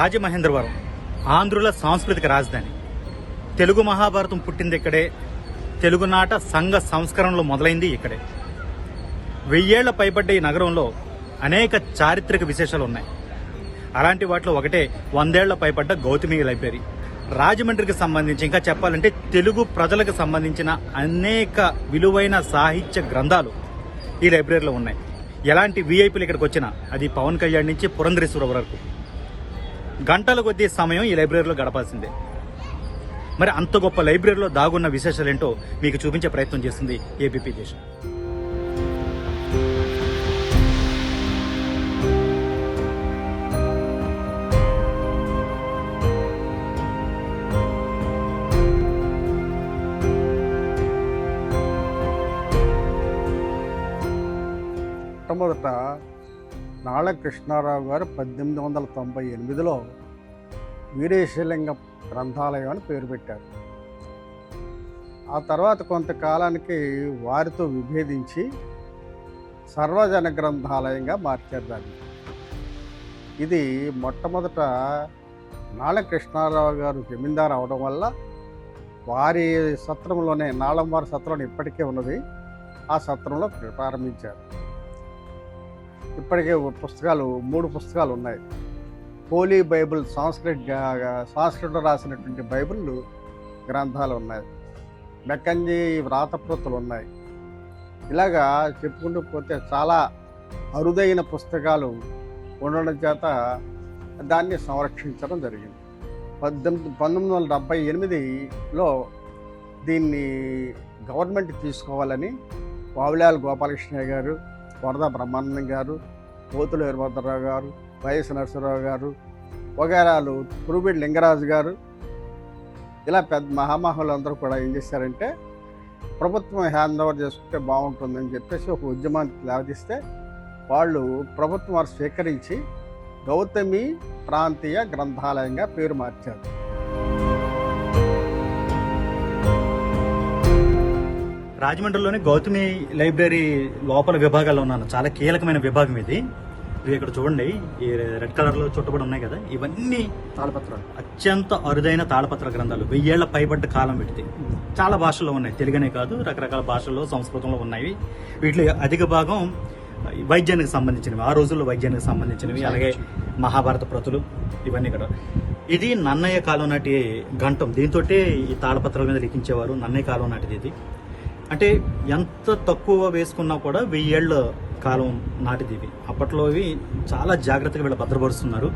రాజమహేంద్రవరం ఆంధ్రుల సాంస్కృతిక రాజధాని. తెలుగు మహాభారతం పుట్టింది ఇక్కడే. తెలుగునాట సంఘ సంస్కరణలు మొదలైంది ఇక్కడే. వెయ్యేళ్ళ పైబడ్డ ఈ నగరంలో అనేక చారిత్రక విశేషాలు ఉన్నాయి అలాంటి వాటిలో ఒకటే వందేళ్ళ పైబడ్డ గౌతమి లైబ్రరీ. రాజమండ్రికి సంబంధించి ఇంకా చెప్పాలంటే తెలుగు ప్రజలకు సంబంధించిన అనేక విలువైన సాహిత్య గ్రంథాలు ఈ లైబ్రరీలో ఉన్నాయి. ఎలాంటి వీఐపీలు ఇక్కడికి వచ్చినా అది పవన్ కళ్యాణ్ నుంచి పురంధరేశ్వర వరకు. గంటల కొద్దీ సమయం ఈ లైబ్రరీలో గడపాల్సిందే. మరి అంత గొప్ప లైబ్రరీలో దాగున్న విశేషాలేంటో మీకు చూపించే ప్రయత్నం చేస్తుంది ఏబీపీ దేశం. మొట్టమొదట నాళ కృష్ణారావు గారు పద్దెనిమిది వందల తొంభై ఎనిమిదిలో వీరేశలింగం గ్రంథాలయం అని పేరు పెట్టారు. ఆ తర్వాత కొంతకాలానికి వారితో విభేదించి సర్వజన గ్రంథాలయంగా మార్చారు దాన్ని. ఇది మొట్టమొదట నాళ కృష్ణారావు గారు జమీందారు అవడం వల్ల వారి సత్రంలోనే నాళంవారి సత్రంలో ఇప్పటికే ఉన్నది. ఆ సత్రంలో ప్రారంభించారు. ఇప్పటికే పుస్తకాలు మూడు పుస్తకాలు ఉన్నాయి. హోలీ బైబిల్ సాంస్క్రిట్ సాంస్క్రిట్లో రాసినటువంటి బైబిల్ గ్రంథాలు ఉన్నాయి. మెక్కంజీ వ్రాతప్రతులు ఉన్నాయి. ఇలాగా చెప్పుకుంటూ పోతే చాలా అరుదైన పుస్తకాలు ఉండడం చేత దాన్ని సంరక్షించడం జరిగింది. పద్దెనిమిది పంతొమ్మిది వందల డెబ్బై ఎనిమిదిలో దీన్ని గవర్నమెంట్ తీసుకోవాలని వావులాల గోపాలకృష్ణయ్య గారు వరద బ్రహ్మానందం గారు పోతుల వీరభద్రరావు గారు వైఎస్ నరసరావు గారు వగేరాలు పురుబిడి లింగరాజు గారు ఇలా పెద్ద మహామహులు అందరూ కూడా ఏం చేశారంటే ప్రభుత్వం హ్యాండ్ ఓవర్ చేసుకుంటే బాగుంటుందని చెప్పేసి ఒక ఉద్యమానికి లేవదీస్తే వాళ్ళు ప్రభుత్వం వారు స్వీకరించి గౌతమి ప్రాంతీయ గ్రంథాలయంగా పేరు మార్చారు. రాజమండ్రిలోని గౌతమి లైబ్రరీ లోపల విభాగాల్లో ఉన్నాను. చాలా కీలకమైన విభాగం ఇది. ఇవి ఇక్కడ చూడండి. ఈ రెడ్ కలర్లో చుట్టబడి ఉన్నాయి కదా. ఇవన్నీ తాళపత్రాలు. అత్యంత అరుదైన తాళపత్ర గ్రంథాలు. వెయ్యేళ్ళ పైబడ్డ కాలం పెడితే చాలా భాషల్లో ఉన్నాయి. తెలుగనే కాదు రకరకాల భాషల్లో సంస్కృతంలో ఉన్నాయి. వీటిలో అధిక భాగం వైద్యానికి సంబంధించినవి. ఆ రోజుల్లో వైద్యానికి సంబంధించినవి. అలాగే మహాభారత ప్రతులు ఇవన్నీ కూడా ఇది నన్నయ్య కాలం నాటి గంటం దీంతో ఈ తాళపత్రాల మీద లిఖించేవారు నన్నయ్య కాలం నాటిది ఇది. అంటే ఎంత తక్కువ వేసుకున్నా కూడా వెయ్యేళ్ళ కాలం నాటిదివి అప్పట్లో ఇవి చాలా జాగ్రత్తగా వీళ్ళు భద్రపరుస్తున్నారు.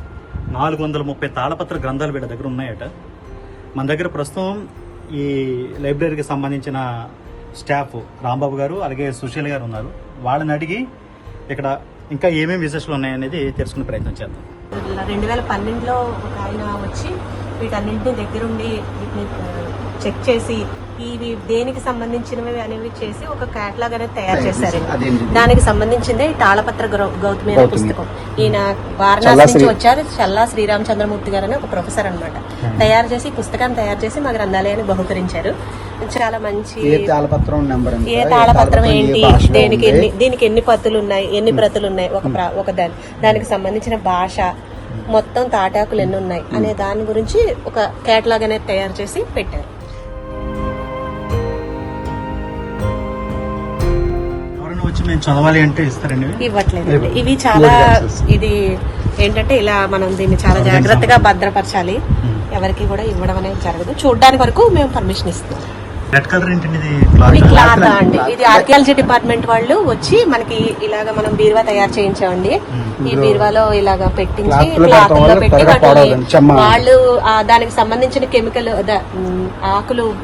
నాలుగు వందల ముప్పై తాళపత్ర గ్రంథాలు వీళ్ళ దగ్గర ఉన్నాయట. మన దగ్గర ప్రస్తుతం ఈ లైబ్రరీకి సంబంధించిన స్టాఫ్ రాంబాబు గారు అలాగే సుశీల్ గారు ఉన్నారు. వాళ్ళని అడిగి ఇక్కడ ఇంకా ఏమేమి విశేషాలు ఉన్నాయనేది తెలుసుకునే ప్రయత్నం చేద్దాం. రెండు వేల పన్నెండులో ఒక ఆయన వచ్చి వీటన్నింటినీ దగ్గరుండి చెక్ చేసి ఇవి దేనికి సంబంధించినవి అనేవి చేసి ఒక క్యాటలాగ్ అనేది తయారు చేశారు. దానికి సంబంధించిందే తాళపత్ర గౌతమి అనే పుస్తకం. ఈయన వారణాసి నుంచి వచ్చారు. చల్లా శ్రీరామచంద్రమూర్తి గారు అని ఒక ప్రొఫెసర్ అన్నమాట. తయారు చేసి పుస్తకాన్ని తయారు చేసి మా గ్రంథాలయాన్ని బహుకరించారు. చాలా మంచి ఏ తాళపత్రం ఏంటి? దేనికి? ఎన్ని దీనికి ఎన్ని పత్తులు ఉన్నాయి? ఎన్ని ప్రతులు ఉన్నాయి ఒక ప్ర- ఒక దాని దానికి సంబంధించిన భాష మొత్తం తాటాకులు ఎన్ని ఉన్నాయి? అనే దాని గురించి ఒక కేటలాగ్ అనేది తయారు చేసి పెట్టారు. ఎవరైనా వచ్చి మేము చదవాలి అంటే ఇస్తారండి ఇవి? ఇవ్వట్లేదు ఇవి చాలా ఇది ఏంటంటే ఇలా మనం దీన్ని చాలా జాగ్రత్తగా భద్రపరచాలి. ఎవరికి కూడా ఇవ్వడం అనేది జరగదు. చూడడానికి వరకు మేము పర్మిషన్ ఇస్తాం. రెడ్ కలర్ ఏంటండి ఇది? ఇది క్లాత్ అండి. ఇది ఆర్కియాలజీ డిపార్ట్మెంట్ వాళ్ళు వచ్చి మనకి ఇలాగ మనం బీరువా తయారు చేయించామండి. ఈ బీరువాలో ఇలాగ పెట్టించి క్లాత్లో పెట్టి. వాళ్ళు దానికి సంబంధించిన కెమికల్ ఆకులు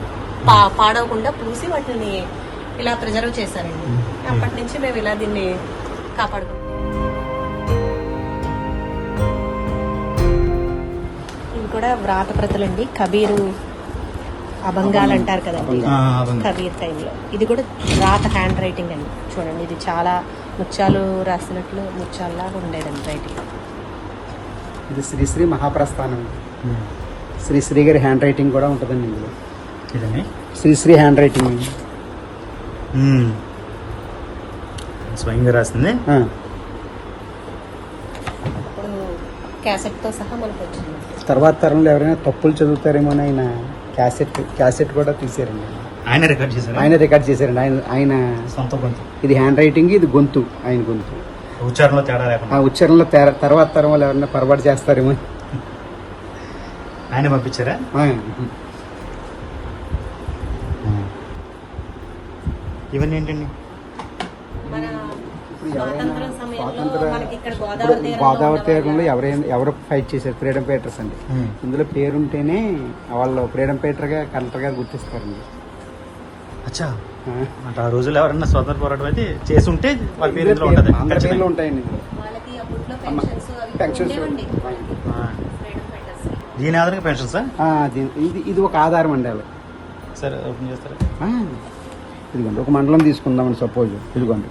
పా- పాడవకుండా పూసి వాటిని ఇలా ప్రిజర్వ్ చేశారండి. అప్పటి నుంచి మేము ఇలా దీన్ని కాపాడుకుంటాం ఇవి కూడా వ్రాత ప్రతులండి. కబీరు అభంగాలు అంటారు కదండి. కబీర్ టైంలో. ఇది కూడా రాత హ్యాండ్ రైటింగ్ అండి. చూడండి ఇది చాలా ముత్యాలు రాసినట్లు ముత్యాల్లాగా ఉండేదండి రైటింగ్. ఇది శ్రీశ్రీ మహాప్రస్థానం. శ్రీశ్రీ గారి హ్యాండ్ రైటింగ్ కూడా ఉంటుందండి ఇందులో. Sri Sri hand writing. స్వయంగా రాసింది. ఆ, అప్పుడు క్యాసెట్తో సహా మనకు వచ్చింది. తర్వాత తరంలో ఎవరైనా తప్పులు చదువుతారేమో అని ఆయన క్యాసెట్ క్యాసెట్ కూడా తీసారండి. ఆయన రికార్డ్ చేశారు? ఆయన రికార్డ్ చేశారండి. ఆయన ఆయన సొంత గొంతు. ఇది హ్యాండ్ రైటింగ్ ఇది గొంతు ఆయన గొంతు. ఉచ్చారణలో తేడా ఆ లేకుండా ఉచ్చారణలో తెర- తర్వాత తరం వాళ్ళు ఎవరైనా పొరపాటు చేస్తారేమో. ఆయన పంపించారా? ఆ, ఇవన్నీ ఏంటండి? ఎవరైనా గోదావరి తీరంలో ఎవరైనా ఎవరు ఫైట్ చేశారు? ఫ్రీడమ్ ఫైటర్స్ అండి. ఇందులో పేరుంటేనే వాళ్ళు ఫ్రీడమ్ ఫైటర్గా కలెక్టర్గా గుర్తిస్తారండి. అచ్చా. అంటే ఆ రోజుల్లో ఎవరన్నా స్వాతంత్ర పోరాటం అయితే చేసి ఉంటే వాళ్ళ పేరు ఇందులో ఉంటుంది. పేర్లు ఉంటాయండి పెన్షన్స్ దీని ఆధారంగా పెన్షన్ సార్ ఇది ఇది ఒక ఆధారం అండి అలా. సార్ ఓపెన్ చేస్తారా? ఇదిగోండి ఒక మండలం తీసుకుందామని సపోజ్ ఇదిగోండి.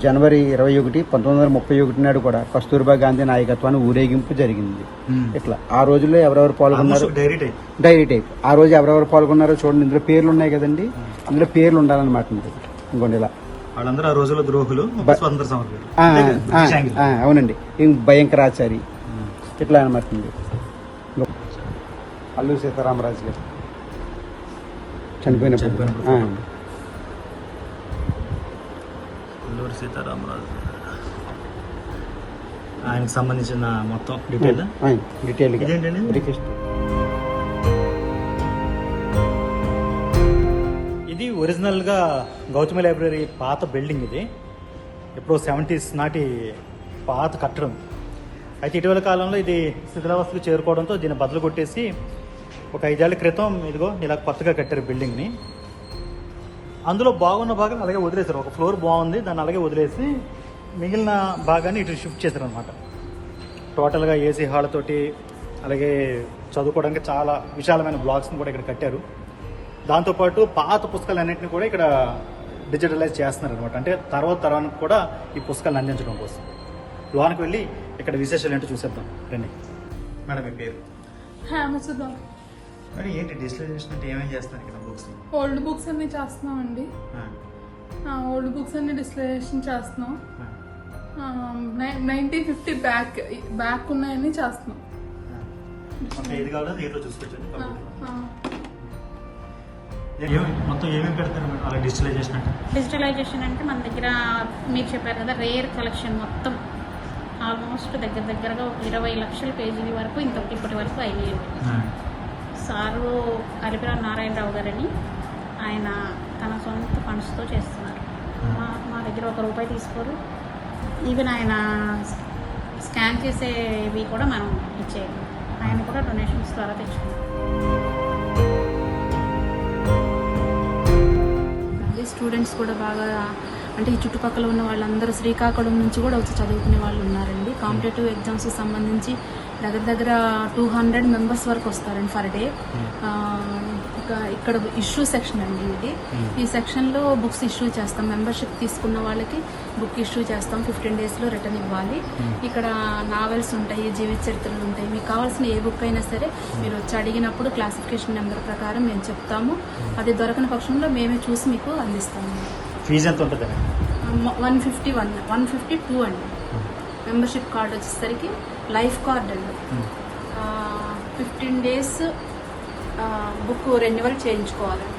జనవరి ఇరవై ఒకటి పంతొమ్మిది వందల ముప్పై ఒకటి నాడు కూడా కస్తూర్బా గాంధీ నాయకత్వాన్ని ఊరేగింపు జరిగింది. ఇట్లా ఆ రోజుల్లో ఎవరెవరు పాల్గొన్నారు? డైరీ టైప్ ఆ రోజు ఎవరెవరు పాల్గొన్నారో చూడండి. ఇందులో పేర్లు ఉన్నాయి కదండి. అందులో పేర్లు ఉండాలన్నమాట. ఇంకోండి ఇలా. వాళ్ళందరూ ఆ రోజుల్లో ద్రోహులు అవునండి. భయంకరాచారి. ఇట్లా అనమాట అల్లూరి సీతారామరాజు గారు. చనిపోయినప్పుడు చనిపోయినప్పుడు. ఆ. అల్లూరి సీతారామరాజు? ఆయనకు సంబంధించిన మొత్తం డీటెయిల్? ఆ, డీటెయిల్గా ఇదేంటండి? రిక్వెస్ట్. ఇది ఒరిజినల్గా గౌతమి లైబ్రరీ పాత బిల్డింగ్ ఇది. ఎప్పుడో సెవెంటీస్ నాటి పాత కట్టడం. అయితే ఇటీవల కాలంలో ఇది శిథిలావస్థకు చేరుకోవడంతో దీన్ని బదులు కొట్టేసి ఒక ఐదేళ్ళ క్రితం ఇదిగో ఇలా కొత్తగా కట్టారు బిల్డింగ్ని. అందులో బాగున్న భాగం అలాగే వదిలేశారు. ఒక ఫ్లోర్ బాగుంది దాన్ని అలాగే వదిలేసి మిగిలిన భాగాన్ని ఇటు షిఫ్ట్ చేశారు అనమాట టోటల్గా ఏసీ హాల్ తోటి అలాగే చదువుకోవడానికి చాలా విశాలమైన బ్లాక్స్ని కూడా ఇక్కడ కట్టారు. దాంతోపాటు పాత పుస్తకాలన్నింటినీ కూడా ఇక్కడ డిజిటలైజ్ చేస్తున్నారు అనమాట అంటే తర్వాత తరానికి కూడా ఈ పుస్తకాలను అందించడం కోసం. లోనికి వెళ్ళి ఇక్కడ విశేషాలు ఏంటో చూసేద్దాం. రండి. మేడం మీ పేరు? మరి ఏంటి డిజిటలైజేషన్ అంటే ఏమేం చేస్తున్నారు ఇక్కడ? బుక్స్ ఓల్డ్ బుక్స్ అన్ని చేస్తున్నామండి. ఓల్డ్ బుక్స్ అన్ని డిస్ప్లేషన్ చేస్తున్నాం. నైన్టీన్ ఫిఫ్టీ బ్యాక్ బ్యాక్ ఉన్నాయని చేస్తున్నాం. ఏది కావాలో మొత్తం ఏమేమి పెడతారు అలా డిజిటలైజేషన్ అంటే? డిజిటలైజేషన్ అంటే మన దగ్గర మీరు చెప్పారు కదా రేర్ కలెక్షన్ మొత్తం. ఆల్మోస్ట్ దగ్గర దగ్గరగా ఒక ఇరవై లక్షల పేజీల వరకు ఇంత ఇప్పటి వరకు అయ్యాయి సారు అలిపిరావు నారాయణరావు గారని ఆయన తన సొంత ఫండ్స్తో చేస్తున్నారు. మా మా దగ్గర ఒక రూపాయి తీసుకోరు. ఈవెన్ ఆయన స్కాన్ చేసేవి కూడా మనం ఇచ్చేయాలి ఆయన కూడా డొనేషన్స్ ద్వారా తెచ్చుకున్నాం. స్టూడెంట్స్ కూడా బాగా అంటే ఈ చుట్టుపక్కల ఉన్న వాళ్ళందరూ శ్రీకాకుళం నుంచి కూడా వచ్చి చదువుకునే వాళ్ళు ఉన్నారండి. కాంపిటేటివ్ ఎగ్జామ్స్ సంబంధించి దగ్గర దగ్గర టూ హండ్రెడ్ మెంబర్స్ వరకు వస్తారండి ఫర్ డే. ఇక ఇక్కడ ఇష్యూ సెక్షన్ అండి ఇది. ఈ సెక్షన్లో బుక్స్ ఇష్యూ చేస్తాం. మెంబర్షిప్ తీసుకున్న వాళ్ళకి బుక్ ఇష్యూ చేస్తాం. ఫిఫ్టీన్ డేస్లో రిటర్న్ ఇవ్వాలి. ఇక్కడ నావెల్స్ ఉంటాయి జీవిత చరిత్రలు ఉంటాయి. మీకు కావాల్సిన ఏ బుక్ అయినా సరే మీరు వచ్చి అడిగినప్పుడు క్లాసిఫికేషన్ నెంబర్ ప్రకారం మేము చెప్తాము. అది దొరకని పక్షంలో మేమే చూసి మీకు అందిస్తాము. ఫీజు ఎంత ఉంటుంది one fifty one one fifty two అండి. మెంబర్షిప్ కార్డ్ వచ్చేసరికి లైఫ్ కార్డ్ అండి. ఫిఫ్టీన్ డేస్ బుక్ రెన్యువల్ చేయించుకోవాలండి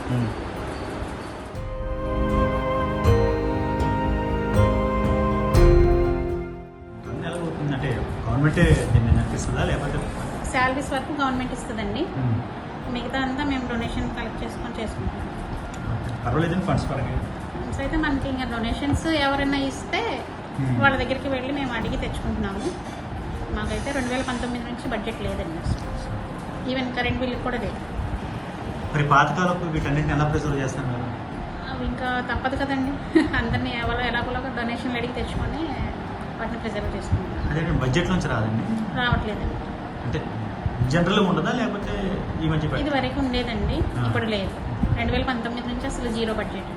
శాలరీస్ వరకు గవర్నమెంట్ ఇస్తుందండి. మిగతా అంతా మేము డొనేషన్ కలెక్ట్ చేసుకొని చేసుకుంటాం. పర్వాలేదండి ఫండ్స్ పరంగా. ఫండ్స్ అయితే మనకి ఇంకా డొనేషన్స్ ఎవరైనా ఇస్తే. వాళ్ళ దగ్గరికి వెళ్ళి మేము అడిగి తెచ్చుకుంటున్నాము. మాకైతే రెండు వేల పంతొమ్మిది నుంచి బడ్జెట్ లేదండి. ఈవెన్ కరెంట్ బిల్ కూడా లేదు. మరి వీటన్నిటిని ఎలా ప్రిజర్వ్ చేస్తారు మేడం? అవి ఇంకా తప్పదు కదండి. అందరినీ ఎవరో ఎలాగోలాగా డొనేషన్లు అడిగి తెచ్చుకొని వాటిని ప్రిజర్వ్ చేసుకుంటున్నాం అదే బడ్జెట్ నుంచి రాదండి. రావట్లేదండి అంటే జనరల్గా ఉండదా లేకపోతే ఈ మధ్య ఇది వరకు ఉండేదండి. ఇప్పుడు లేదు. రెండు వేల పంతొమ్మిది నుంచి అసలు జీరో బడ్జెట్.